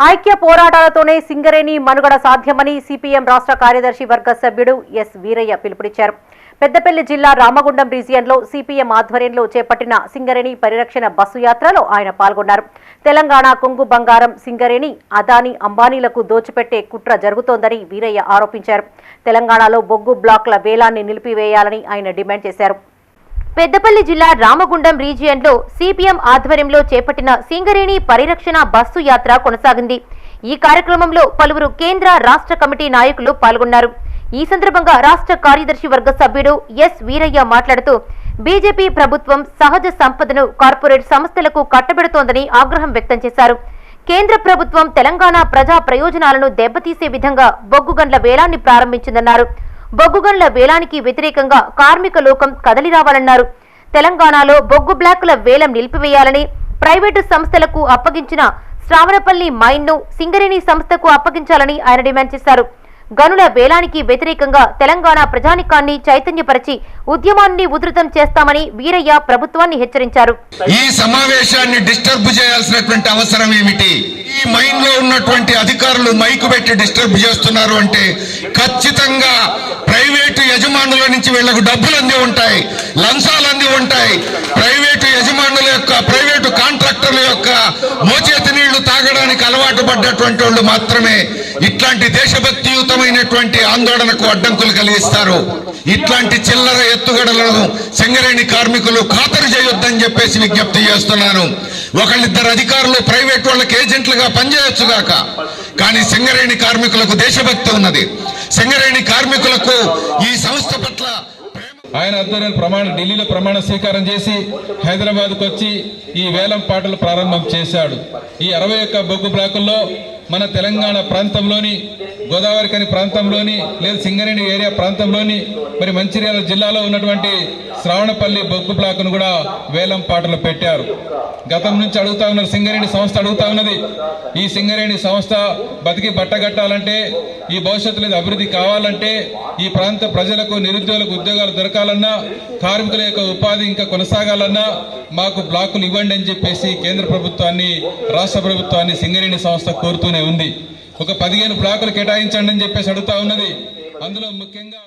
ఐక్య పోరాటాలతోనే సింగరేణి మనుగడ సాధ్యమని సిపిఎం రాష్ట్ర కార్యదర్శి వర్గ సభ్యుడు ఎస్ వీరయ్య పిలుపునిచ్చారు. పెద్దపల్లి జిల్లా రామగుండం రీజియన్లో సిపిఎం ఆధ్వర్యంలో చేపట్టిన సింగరేణి పరిరక్షణ బస్సు యాత్రలో ఆయన పాల్గొన్నారు. తెలంగాణ కొంగు బంగారం సింగరేణి అదాని అంబానీలకు దోచిపెట్టే కుట్ర జరుగుతోందని వీరయ్య ఆరోపించారు. తెలంగాణలో బొగ్గు బ్లాక్ల వేలాన్ని నిలిపివేయాలని ఆయన డిమాండ్ చేశారు. పెద్దపల్లి జిల్లా రామగుండం రీజియన్లో సిపిఎం ఆధ్వర్యంలో చేపట్టిన సింగరేణి పరిరక్షణ బస్సు యాత్ర కొనసాగింది. ఈ కార్యక్రమంలో పలువురు కేంద్ర రాష్ట్ర కమిటీ నాయకులు పాల్గొన్నారు. ఈ సందర్భంగా రాష్ట్ర కార్యదర్శి వర్గ సభ్యుడు ఎస్ వీరయ్య మాట్లాడుతూ బీజేపీ ప్రభుత్వం సహజ సంపదను కార్పొరేట్ సంస్థలకు కట్టబెడుతోందని ఆగ్రహం వ్యక్తం చేశారు. కేంద్ర ప్రభుత్వం తెలంగాణ ప్రజా ప్రయోజనాలను దెబ్బతీసే విధంగా బొగ్గుగండ్ల వేలాన్ని ప్రారంభించిందన్నారు. బొగ్గుగన్ల వేలానికి వ్యతిరేకంగా కార్మిక లోకం కదలి రావాలన్నారు. తెలంగాణలో బొగ్గు బ్లాకుల వేలం నిలిపివేయాలని ప్రైవేటు సంస్థలకు అప్పగించిన శ్రావణపల్లి మైన్ను సింగరేణి సంస్థకు అప్పగించాలని ఆయన డిమాండ్ చేశారు. గనుల వేలానికి వ్యతిరేకంగా తెలంగాణ ప్రజానికాన్ని చైతన్యపరిచి ఉద్యమాన్ని ఉధృతం చేస్తామని వీరయ్య ప్రభుత్వాన్ని హెచ్చరించారు. ఈ సమావేశాన్ని డిస్టర్బ్ చేయాల్సినటువంటి అవసరం ఏమిటి? ఈ మైండ్లో ఉన్నటువంటి అధికారులు మైకు పెట్టి డిస్టర్బ్ చేస్తున్నారు అంటే ఖచ్చితంగా యజమానుల నుంచి వీళ్ళకు డబ్బులు అంది ఉంటాయి లంచాలు అంది ఉంటాయి. ప్రైవేటు యజమానుల యొక్క ప్రైవేటు కాంట్రాక్టర్ల యొక్క మోచేతి నీళ్ళు తాగడానికి అలవాటు పడ్డటువంటి వాళ్ళు మాత్రమే ఇట్లాంటి దేశభక్తియుతమైనటువంటి ఆందోళనకు అడ్డంకులు కలిగిస్తారు. ఇట్లాంటి చిల్లర ఎత్తుగడలను సింగరేణి కార్మికులు ఖాతరు చేయొద్దని చెప్పేసి విజ్ఞప్తి చేస్తున్నాను. ఒకళ్ళిద్దరు అధికారులు ప్రైవేట్ వాళ్ళకి ఏజెంట్లుగా పనిచేయొచ్చుగాక కానీ సింగరేణి కార్మికులకు దేశభక్తి ఉన్నది. సింగరేణి కార్మికులకు ఆయన ఆధ్వర్యంలో ప్రమాణ ఢిల్లీలో ప్రమాణ స్వీకారం చేసి హైదరాబాద్కు వచ్చి ఈ వేలం పాటలు ప్రారంభం చేశాడు. ఈ అరవై ఒక్క బొగ్గు బ్లాకుల్లో మన తెలంగాణ ప్రాంతంలోని గోదావరి కని ప్రాంతంలోని లేదా సింగరేణి ఏరియా ప్రాంతంలోని మరి మంచిర్యాల జిల్లాలో ఉన్నటువంటి శ్రావణపల్లి బొగ్గు బ్లాకును కూడా వేలం పాటలు పెట్టారు. గతం నుంచి అడుగుతా ఉన్నారు సింగరేణి సంస్థ అడుగుతా ఉన్నది. ఈ సింగరేణి సంస్థ బతికి బట్టగట్టాలంటే ఈ భవిష్యత్తులో లేదు అభివృద్ధి కావాలంటే ఈ ప్రాంత ప్రజలకు నిరుద్యోగులకు ఉద్యోగాలు దొరకాలన్నా కార్మికుల యొక్క ఉపాధి ఇంకా కొనసాగాలన్నా మాకు బ్లాకులు ఇవ్వండి అని చెప్పేసి కేంద్ర ప్రభుత్వాన్ని రాష్ట్ర ప్రభుత్వాన్ని సింగరేణి సంస్థ కోరుతూనే ఉంది. ఒక పదిహేను బ్లాకులు కేటాయించండి అని చెప్పేసి అడుగుతా ఉన్నది. అందులో ముఖ్యంగా